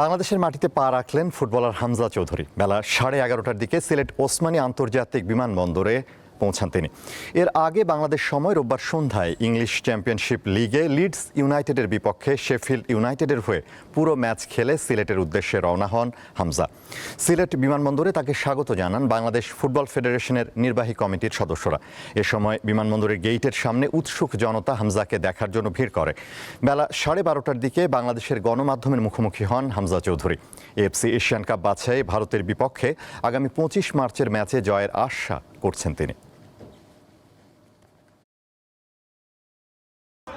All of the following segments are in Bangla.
বাংলাদেশের মাটিতে পা রাখলেন ফুটবলার হামজা চৌধুরী। বেলা সাড়ে এগারোটার দিকে সিলেট ওসমানী আন্তর্জাতিক বিমানবন্দরে পৌঁছান তিনি এর আগে বাংলাদেশ সময় রোববার সন্ধ্যায় ইংলিশ চ্যাম্পিয়নশিপ লিগে লিডস ইউনাইটেডের বিপক্ষে শেফিল্ড ইউনাইটেডের হয়ে পুরো ম্যাচ খেলে সিলেটের উদ্দেশ্যে রওনা হন হামজা। সিলেট বিমানবন্দরে তাকে স্বাগত জানান বাংলাদেশ ফুটবল ফেডারেশনের নির্বাহী কমিটির সদস্যরা। এ সময় বিমানবন্দরের গেইটের সামনে উৎসুক জনতা হামজাকে দেখার জন্য ভিড় করে। বেলা সাড়ে বারোটার দিকে বাংলাদেশের গণমাধ্যমের মুখোমুখি হন Hamza Chowdhury. FC Asian cup বাছাই ভারতের বিপক্ষে আগামী পঁচিশ মার্চের ম্যাচে জয়ের আশা করছেন তিনি।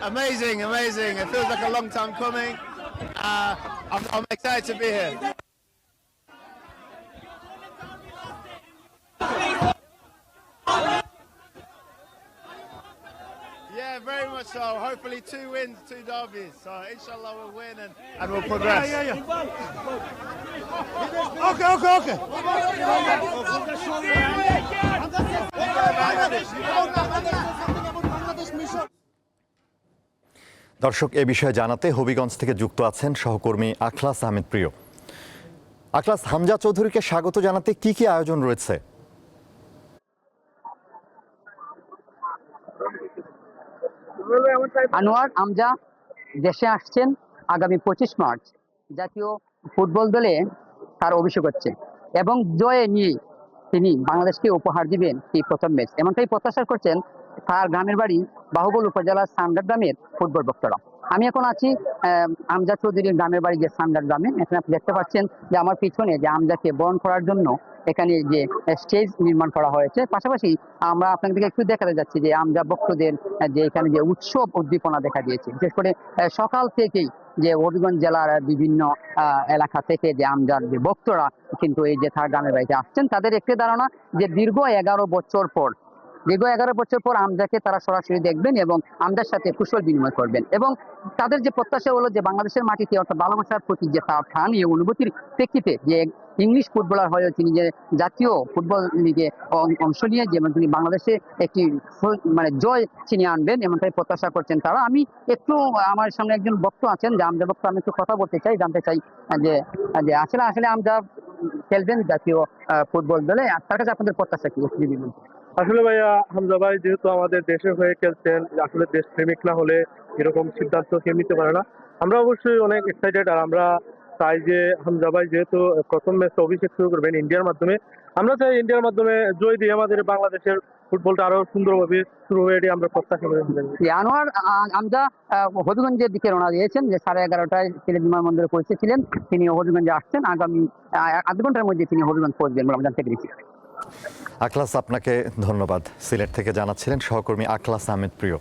Amazing, amazing. It feels like a long time coming. Uh, I'm, I'm excited to be here. Yeah, very much so. Hopefully, two wins, two derbies. So, inshallah, we'll win and, and we'll progress. Yeah, yeah, yeah. Okay, okay, okay. দর্শক, এ বিষয়ে জানাতে হবিগঞ্জ থেকে যুক্ত আছেন সহকর্মী আখলাস আহমেদ প্রিয়। আখলাস, হামজা চৌধুরীকে স্বাগত জানাতে কি কি আয়োজন রয়েছে? আনোয়ার আমজা দেশে আসছেন আগামী পঁচিশ মার্চ। জাতীয় ফুটবল দলে তার অভিষেক হচ্ছে এবং জয়ে নিয়ে তিনি বাংলাদেশকে উপহার দিবেন এই প্রথম ম্যাচ। এমনটাই প্রত্যাশা করছেন তার গ্রামের বাড়ি বাহুবল উপজেলার সান্ডার গ্রামের ফুটবল ভক্তরা আমি এখন আছি আমজা চৌধুরীর গ্রামের বাড়ি যে সান্ডার গ্রামে। এখানে আপনি দেখতে পাচ্ছেন যে আমার পিছনে যে আমজাকে বরণ করার জন্য এখানে যে স্টেজ নির্মাণ করা হয়েছে, পাশাপাশি আমরা আপনাদেরকে একটু দেখাতে যাচ্ছি যে আমজা ভক্তদের যে এখানে যে উৎসব উদ্দীপনা দেখা দিয়েছে। বিশেষ করে সকাল থেকেই যে হবিগঞ্জ জেলার বিভিন্ন এলাকা থেকে যে আমজার যে ভক্তরা কিন্তু এই যে তার গ্রামের বাড়িতে আসছেন, তাদের একটি ধারণা যে দীর্ঘ এগারো বছর পর দীর্ঘ এগারো বছর পর আমজাকে তারা সরাসরি দেখবেন এবং আমজার সাথে কুশল বিনিময় করবেন এবং তাদের যে প্রত্যাশা হলো যে বাংলাদেশের মাটিতে অর্থাৎ ভালোবাসার প্রতি যে তার টান এই অনুভূতির প্রেক্ষিতে যে ইংলিশ ফুটবলার হয়েও তিনি যে জাতীয় ফুটবল লিগে অংশ নিয়ে যেমন তিনি বাংলাদেশে একটি মানে জয় ছিনিয়ে আনবেন এমনটাই প্রত্যাশা করছেন তারা আমি একটু, আমার সামনে একজন বক্তা আছেন, যে আমজা বক্তা আমি একটু কথা বলতে চাই, জানতে চাই যে যে আসলে আসলে আমজা খেলবেন জাতীয় ফুটবল দলে তার কাছে আপনাদের প্রত্যাশা কি। আসলে ভাইয়া, হামজা ভাই, যেহেতু আমাদের দেশের হয়ে খেলছেন, আসলে দেশ প্রেমিক না হলে এরকম সিদ্ধান্ত কেউ নিতে পারে না। আমরা অবশ্যই অনেক এক্সাইটেড আর আমরা চাই যে হামজা ভাই যেহেতু প্রথম ম্যাচে অভিষেক শুরু করবেন ইন্ডিয়ার মাধ্যমে, আমরা চাই ইন্ডিয়ার মাধ্যমে জয় দিয়ে আমাদের বাংলাদেশের ফুটবলটা আরও সুন্দরভাবে শুরু হয়ে এটি আমরা প্রত্যাশা করি। আনোয়ার আমজা হবিগঞ্জের দিকে রওনা দিয়েছেন, যে সাড়ে এগারোটায় সিলেট বিমানবন্দরে পৌঁছেছিলেন, তিনি হবিগঞ্জে আসছেন, আগামী আধ ঘণ্টার মধ্যে তিনি হবিগঞ্জ পৌঁছবেন আমরা জানতে পেরেছি। আখলাস আপনাকে ধন্যবাদ। সিলেট থেকে জানাচ্ছিলেন সহকর্মী আকলাস আহমেদ প্রিয়।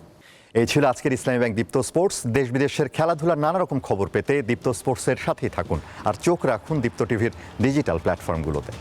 এই ছিল আজকের ইসলামী ব্যাংক দীপ্ত স্পোর্টস। দেশ বিদেশের খেলাধুলার নানা রকম খবর পেতে দীপ্ত স্পোর্টসের সাথেই থাকুন। আর চোখ রাখুন দীপ্ত টিভির ডিজিটাল প্ল্যাটফর্মগুলোতে।